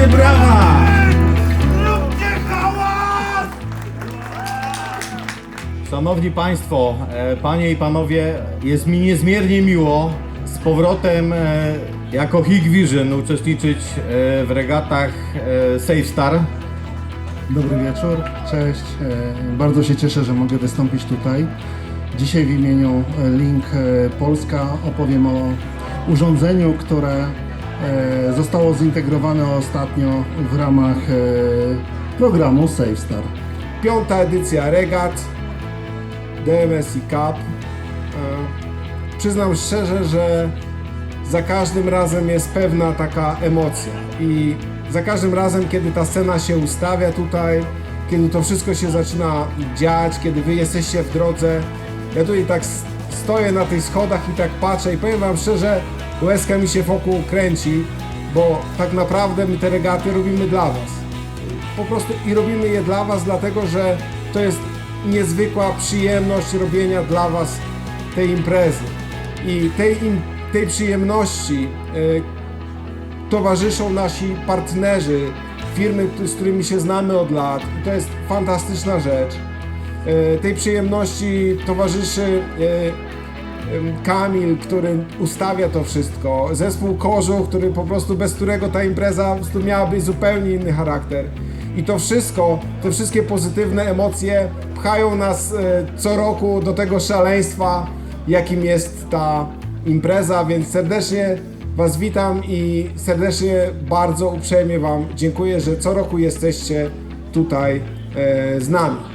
wielkie brawa! Róbcie hałas! Szanowni Państwo, e, Panie i Panowie, jest mi niezmiernie miło z powrotem e, jako Higvision uczestniczyć e, w regatach Safe Star. Dobry wieczór, cześć. Bardzo się cieszę, że mogę wystąpić tutaj. Dzisiaj w imieniu Link Polska opowiem o urządzeniu, które zostało zintegrowane ostatnio w ramach e, programu SafeStar. Piąta edycja regat DMSI Cup. E, Przyznam szczerze, że za każdym razem jest pewna taka emocja i za każdym razem, kiedy ta scena się ustawia tutaj, kiedy to wszystko się zaczyna dziać, kiedy wy jesteście w drodze, ja tutaj tak stoję na tych schodach i tak patrzę i powiem wam szczerze, łezka mi się wokół kręci, bo tak naprawdę my te regaty robimy dla was po prostu i robimy je dla Was, dlatego że to jest niezwykła przyjemność robienia dla Was tej imprezy. I tej, tej przyjemności y, towarzyszą nasi partnerzy, firmy, z którymi się znamy od lat. I to jest fantastyczna rzecz. Y, tej przyjemności towarzyszy y, Kamil, który ustawia to wszystko, zespół Kożuch, który po prostu bez którego ta impreza miałaby zupełnie inny charakter. I to wszystko, te wszystkie pozytywne emocje pchają nas e, co roku do tego szaleństwa, jakim jest ta impreza, więc serdecznie Was witam i serdecznie, bardzo uprzejmie Wam dziękuję, że co roku jesteście tutaj e, z nami.